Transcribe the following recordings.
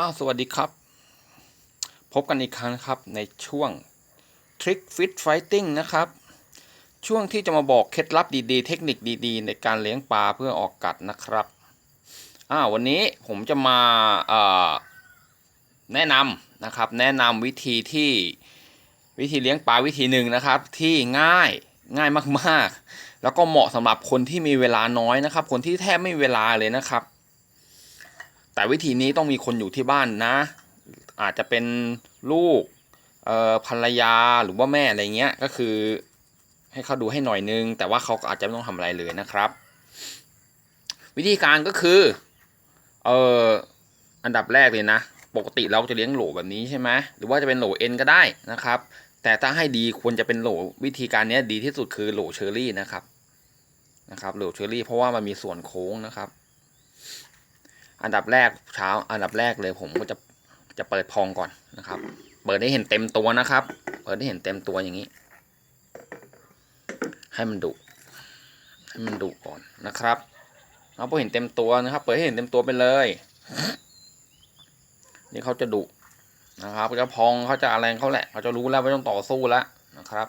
อ้าวสวัสดีครับ พบกันอีกครั้งนะครับในช่วง Trick Fit Fighting นะครับ ช่วงที่จะมาบอกเคล็ดลับดีๆ เทคนิคดีๆ ในการเลี้ยงปลาเพื่อออกกัดนะครับอ้าววันนี้ผมจะมาแนะนำนะครับ แนะนำวิธีที่วิธีเลี้ยงปลาวิธีหนึ่งนะครับ ที่ง่ายง่ายมากๆ แล้วก็เหมาะสำหรับคนที่มีเวลาน้อยนะครับ คนที่แทบไม่มีเวลาเลยนะครับ แต่วิธีนี้ต้องมีคนอยู่ที่บ้านนะ อาจจะเป็นลูกภรรยาหรือว่าแม่อะไรเงี้ยก็คือให้เขาดูให้หน่อยนึง แต่ว่าเขาก็อาจจะไม่ต้องทำอะไรเลยนะครับ วิธีการก็คือเอออันดับแรกเลยนะ ปกติเราจะเลี้ยงโหลแบบนี้ใช่ไหมหรือว่าจะเป็นโหลเอ็นก็ได้นะครับ แต่ถ้าให้ดีควรจะเป็นโหลวิธีการนี้ดีที่สุดคือโหลเชอรี่นะครับนะครับโหลเชอรี่เพราะว่ามันมีส่วนโค้งนะครับ อันดับแรกเช้าอันดับแรกเลยผมก็จะจะเปิดพองก่อนนะครับ เปิดให้เห็นเต็มตัวนะครับ เปิดให้เห็นเต็มตัวอย่างนี้ ให้มันดุให้มันดุก่อนนะครับเอาพอเห็นเต็มตัวนะครับ เปิดให้เห็นเต็มตัวไปเลย นี่เขาจะดุนะครับเขาจะพองเขาจะอะไรงเขาแหละเขาจะรู้แล้วว่าต้องต่อสู้แล้วนะครับ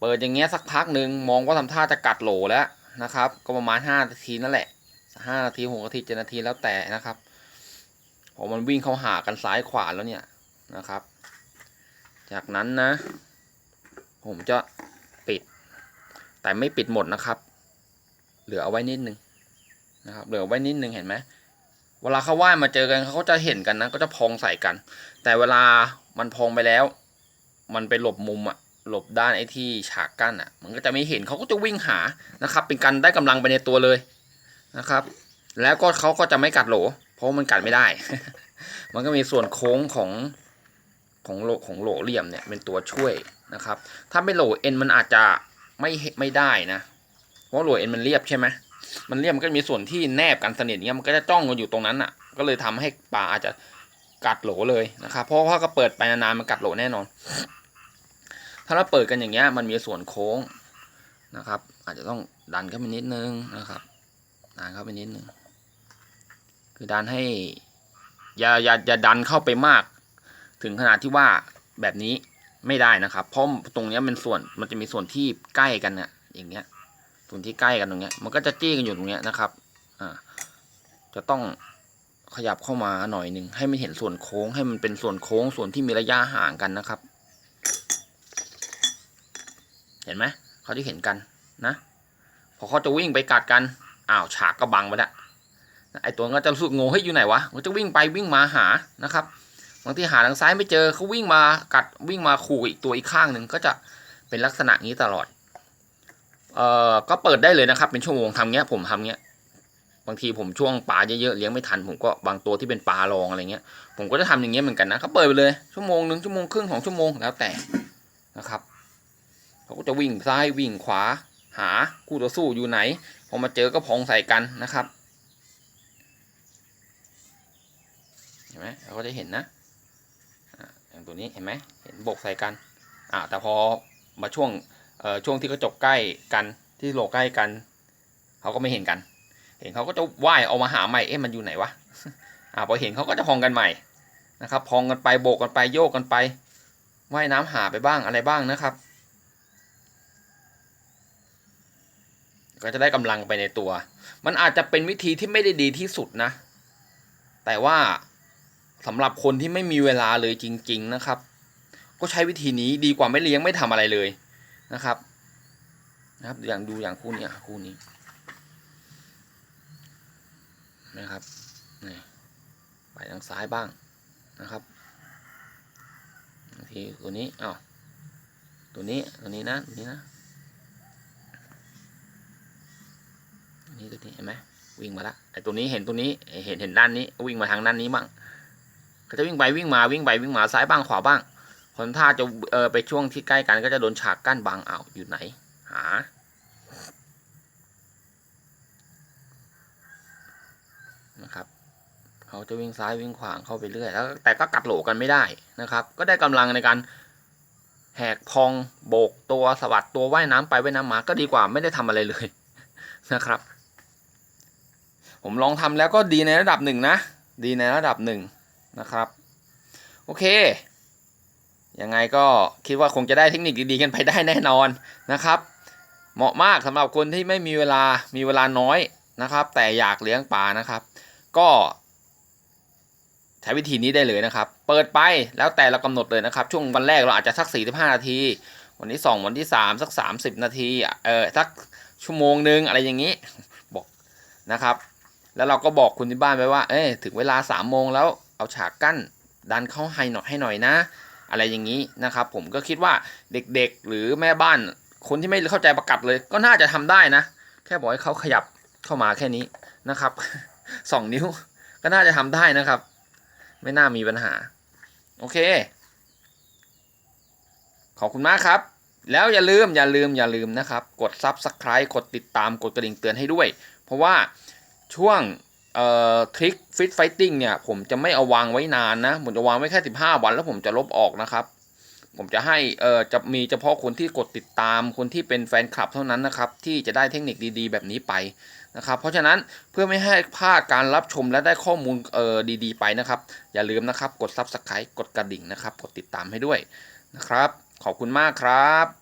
เปิดอย่างเงี้ยสักพักหนึ่งมองว่าทำท่าจะกัดโหลแล้วนะครับ ก็ประมาณห้านาทีนั่นแหละ ห้านาทีหกนาทีเจ็ดนาทีแล้วแต่นะครับพอมันวิ่งเข้าหากันซ้ายขวาแล้วเนี่ยนะครับ จากนั้นนะ ผมจะปิด แต่ไม่ปิดหมดนะครับ เหลือเอาไว้นิดนึงนะครับ เหลือไว้นิดนึงเห็นไหมเวลาเขาว่ายมาเจอกันเขาก็จะเห็นกันนะก็จะพองใส่กัน แต่เวลามันพองไปแล้ว มันไปหลบมุมอะหลบด้านไอ้ที่ฉากกั้นอะมันก็จะไม่เห็นเขาก็จะวิ่งหานะครับ เป็นการได้กำลังไปในตัวเลย นะครับ แล้วก็เขาก็จะไม่กัดโหล เพราะมันกัดไม่ได้ มันก็มีส่วนโค้งของของโหลของโหลเหลี่ยมเนี่ยเป็นตัวช่วยนะครับ ถ้าไม่โหลเอ็นมันอาจจะไม่ไม่ได้นะเพราะโหลเอ็นมันเรียบใช่ไหมมันเรียบมันก็มีส่วนที่แนบกันสนิทเงี้ยมันก็จะจ้องกันอยู่ตรงนั้นอะ ก็เลยทำให้ปลาอาจจะกัดโหลเลยนะครับ เพราะว่าก็เปิดไปนานๆมันกัดโหลแน่นอน ถ้าเราเปิดกันอย่างเงี้ยมันมีส่วนโค้งนะครับ อาจจะต้องดันเข้าไปนิดนึงนะครับ ดันเข้าไปนิดนึงคือดันให้อย่าอย่าอย่าดันเข้าไปมาก ถึงขนาดที่ว่าแบบนี้ไม่ได้นะครับ เพราะตรงเนี้ยเป็นส่วนมันจะมีส่วนที่ใกล้กันเนี่ยอย่างเงี้ย ส่วนที่ใกล้กันตรงเนี้ย มันก็จะจี้กันอยู่ตรงเนี้ยนะครับอ่าจะต้องขยับเข้ามาหน่อยหนึ่งให้มันเห็นส่วนโค้งให้มันเป็นส่วนโค้งส่วนที่มีระยะห่างกันนะครับ เห็นไหมเขาจะเห็นกันนะพอเขาจะวิ่งไปกัดกัน อ้าวฉากก็บังไปแล้วไอตัวก็จะรู้สึกงงให้ยอยู่ไหนวะมันจะวิ่งไปวิ่งมาหานะครับบางทีหาทางซ้ายไม่เจอเขาวิ่งมากัดวิ่งมาขู่อีกตัวอีกข้างหนึ่งก็จะเป็นลักษณะนี้ตลอดเอ่อก็เปิดได้เลยนะครับ เป็นชั่วโมงทำเงี้ยผมทำเงี้ยบางทีผมช่วงปลาเยอะๆเลี้ยงไม่ทันผมก็บางตัวที่เป็นปลารองอะไรเงี้ย ผมก็จะทำอย่างเงี้ยเหมือนกันนะเขาเปิดไปเลยชั่วโมงหนึ่งชั่วโมงครึ่งของชั่วโมงแล้วแต่นะครับเขาก็จะวิ่งซ้ายวิ่งขวา หาคู่ต่อสู้อยู่ไหน พอมาเจอก็พองใส่กันนะครับเห็นไหมเราก็จะเห็นนะอย่างตัวนี้เห็นไหมเห็นบกใส่กันอ่าแต่พอมาช่วงเอ่อช่วงที่กระจกใกล้กันที่โลใกล้กันเขาก็ไม่เห็นกัน เห็นเขาก็จะว่ายเอามาหาใหม่เอ๊ะมันอยู่ไหนวะอ่าพอเห็นเขาก็จะพองกันใหม่นะครับ พองกันไปโบกกันไปโยกกันไปว่ายน้ำหาไปบ้างอะไรบ้างนะครับ ก็จะได้กำลังไปในตัว มันอาจจะเป็นวิธีที่ไม่ได้ดีที่สุดนะ แต่ว่าสำหรับคนที่ไม่มีเวลาเลยจริง ๆนะครับ ก็ใช้วิธีนี้ดีกว่าไม่เลี้ยงไม่ทำอะไรเลยนะครับ นะครับอย่างดูอย่างคู่นี้อะคู่นี้นะครับนี่ไปทางซ้ายบ้างนะครับบางทีตัวนี้อ้าวตัวนี้ตัวนี้นะตัวนี้นะตัว นี้ตัวนี้เห็นไหมวิ่งมาละไอ้ตัวนี้เห็นตัวนี้เห็นเห็นด้านนี้วิ่งมาทางด้านนี้บ้างก็จะวิ่งไปวิ่งมาวิ่งไปวิ่งมาซ้ายบ้างขวาบ้างคนถ้าจะเออไปช่วงที่ใกล้กันก็จะโดนฉากกั้นบังเอาอยู่ไหนหานะครับเขาจะวิ่งซ้ายวิ่งขวางเข้าไปเรื่อยแล้วแต่ก็กัดโหลกันไม่ได้นะครับ ก็ได้กำลังในการแหกพองโบกตัวสวัสดตัวว่ายน้ำไปว่ายน้ำมาก็ดีกว่าไม่ได้ทำอะไรเลยนะครับ ผมลองทำแล้วก็ดีในระดับหนึ่งนะ ดีในระดับหนึ่งนะครับ โอเค ยังไงก็คิดว่าคงจะได้เทคนิคดีๆกันไปได้แน่นอนนะครับ เหมาะมากสำหรับคนที่ไม่มีเวลา มีเวลาน้อยนะครับ แต่อยากเลี้ยงปลานะครับ ก็ใช้วิธีนี้ได้เลยนะครับ เปิดไปแล้วแต่เรากำหนดเลยนะครับ ช่วงวันแรกเราอาจจะสัก 45 นาที วันที่ 2 วันที่ 3 สัก 30 นาที เออสักชั่วโมงหนึ่งอะไรอย่างนี้ บอกนะครับ แล้วเราก็บอกคุณที่บ้านไปว่า เอ้ยถึงเวลา3โมงแล้วเอาฉากกั้นดันเข้าให้หน่อยให้หน่อยนะ อะไรอย่างนี้นะครับ ผมก็คิดว่าเด็กๆหรือแม่บ้าน คนที่ไม่เข้าใจประกัดเลย ก็น่าจะทำได้นะ แค่บอกให้เขาขยับเข้ามาแค่นี้นะครับสองนิ้วก็น่าจะทำได้นะครับ ไม่น่ามีปัญหา โอเค ขอบคุณมากครับแล้วอย่าลืมอย่าลืมอย่าลืมนะครับ กด Subscribe กดติดตามกดกระดิ่งเตือนให้ด้วย เพราะว่า ช่วงเอ่อทริคฟิตไฟติ้งเนี่ย ผมจะไม่เอาวางไว้นานนะ ผมจะวางไว้แค่ 15 วันแล้วผมจะลบออกนะครับ ผมจะให้เอ่อจะมีเฉพาะคนที่กดติดตามคนที่เป็นแฟนคลับเท่านั้นนะครับ ที่จะได้เทคนิคดีๆ แบบนี้ไปนะครับ เพราะฉะนั้นเพื่อไม่ให้พลาดการรับชมและได้ข้อมูลเอ่อดีๆ ไปนะครับ อย่าลืมนะครับ กด Subscribe กดกระดิ่งนะครับ กดติดตามให้ด้วยนะครับ ขอบคุณมากครับ